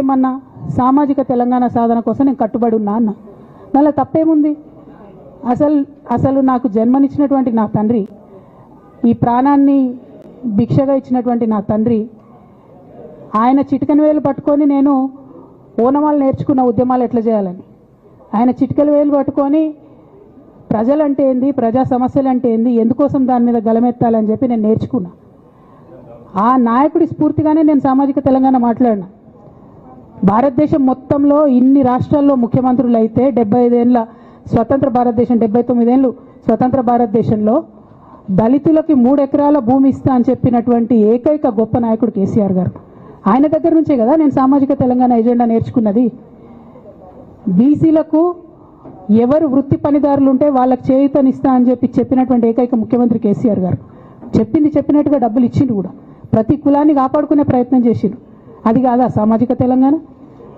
ఏమన్నా సామాజిక తెలంగాణ సాధన కోసం నేను కట్టుబడి ఉన్నా అన్న. దానిలో తప్పేముంది? అసలు అసలు నాకు జన్మనిచ్చినటువంటి నా తండ్రి ఈ ప్రాణాన్ని భిక్షగా ఇచ్చినటువంటి నా తండ్రి ఆయన చిటికని వేలు పట్టుకొని నేను ఓనమాలు నేర్చుకున్న ఉద్యమాలు ఎట్లా చేయాలని? ఆయన చిటికల వేలు పట్టుకొని ప్రజలంటే ఏంది ప్రజా సమస్యలు అంటే ఏంది ఎందుకోసం దాని మీద గలమెత్తాలని చెప్పి నేను నేర్చుకున్నా. ఆ నాయకుడి స్ఫూర్తిగానే నేను సామాజిక తెలంగాణ మాట్లాడినా. భారతదేశం మొత్తంలో ఇన్ని రాష్ట్రాల్లో ముఖ్యమంత్రులు అయితే డెబ్బై ఐదేళ్ళ స్వతంత్ర భారతదేశం డెబ్బై తొమ్మిదేళ్ళు స్వతంత్ర భారతదేశంలో దళితులకి మూడు ఎకరాల భూమి ఇస్తా అని చెప్పినటువంటి ఏకైక గొప్ప నాయకుడు కేసీఆర్ గారు. ఆయన దగ్గర నుంచే కదా నేను సామాజిక తెలంగాణ ఎజెండా నేర్చుకున్నది. బీసీలకు ఎవరు వృత్తి పనిదారులు ఉంటే వాళ్ళకి చేయుతనిస్తా అని చెప్పి చెప్పినటువంటి ఏకైక ముఖ్యమంత్రి కేసీఆర్ గారు. చెప్పింది చెప్పినట్టుగా డబ్బులు ఇచ్చిండు కూడా. ప్రతి కులాన్ని కాపాడుకునే ప్రయత్నం చేసిండు అది కాదా సామాజిక తెలంగాణ?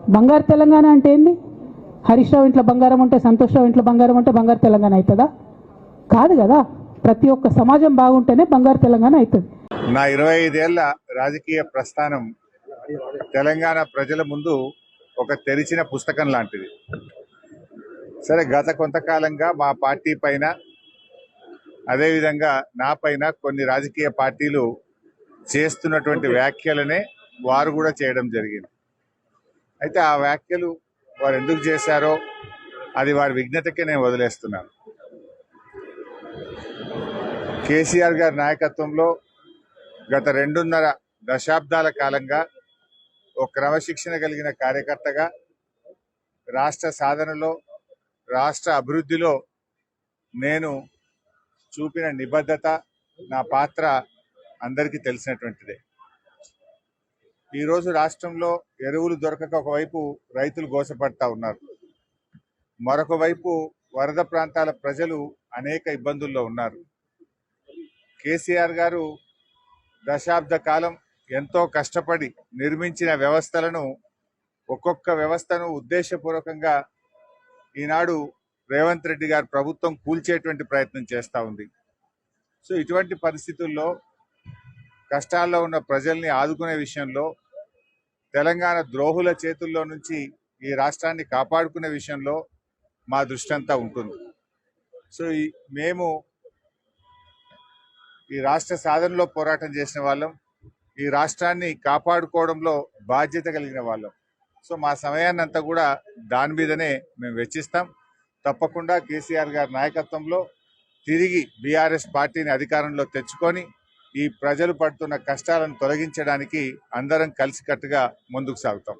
బంగారు తెలంగాణ అంటే ఏంది? హరీష్ రావు ఇంట్లో బంగారం ఉంటే సంతోష్ రావు ఇంట్లో బంగారం ఉంటే బంగారు తెలంగాణ అవుతుందా? కాదు కదా. ప్రతి ఒక్క సమాజం బాగుంటేనే బంగారు తెలంగాణ అవుతుంది. నా ఇరవై ఐదేళ్ళ రాజకీయ ప్రస్థానం తెలంగాణ ప్రజల ముందు ఒక తెరిచిన పుస్తకం లాంటిది. సరే గత కొంతకాలంగా మా పార్టీ పైన అదేవిధంగా నా పైన కొన్ని రాజకీయ పార్టీలు చేస్తున్నటువంటి వ్యాఖ్యలనే వారు కూడా చేయడం జరిగింది. అయితే ఆ వ్యాఖ్యలు వారు ఎందుకు చేశారో అది వారి విజ్ఞతకే నేను వదిలేస్తున్నాను. కేసీఆర్ గారి నాయకత్వంలో గత రెండున్నర దశాబ్దాల కాలంగా ఓ క్రమశిక్షణ కలిగిన కార్యకర్తగా రాష్ట్ర సాధనలో రాష్ట్ర అభివృద్ధిలో నేను చూపిన నిబద్ధత నా పాత్ర అందరికీ తెలిసినటువంటిదే. ఈరోజు రాష్ట్రంలో ఎరువులు దొరకక ఒకవైపు రైతులు గోసపడతా ఉన్నారు. మరొక వైపు వరద ప్రాంతాల ప్రజలు అనేక ఇబ్బందుల్లో ఉన్నారు. కేసీఆర్ గారు దశాబ్ద కాలం ఎంతో కష్టపడి నిర్మించిన వ్యవస్థలను ఒక్కొక్క వ్యవస్థను ఉద్దేశపూర్వకంగా ఈనాడు రేవంత్ రెడ్డి గారు ప్రభుత్వం కూల్చేటువంటి ప్రయత్నం చేస్తూ ఉంది. సో ఇటువంటి పరిస్థితుల్లో కష్టాల్లో ఉన్న ప్రజల్ని ఆదుకునే విషయంలో తెలంగాణ ద్రోహుల చేతుల్లో నుంచి ఈ రాష్ట్రాన్ని కాపాడుకునే విషయంలో మా దృష్టి అంతా ఉంటుంది. సో ఈ మేము ఈ రాష్ట్ర సాధనలో పోరాటం చేసిన వాళ్ళం. ఈ రాష్ట్రాన్ని కాపాడుకోవడంలో బాధ్యత కలిగిన వాళ్ళం. సో మా సమయాన్ని అంతా కూడా దాని మీదనే మేము వెచ్చిస్తాం. తప్పకుండా కేసీఆర్ గారి నాయకత్వంలో తిరిగి బీఆర్ఎస్ పార్టీని అధికారంలో తెచ్చుకొని ఈ ప్రజలు పడుతున్న కష్టాలను తొలగించడానికి అందరం కలిసికట్టుగా ముందుకు సాగుతాం.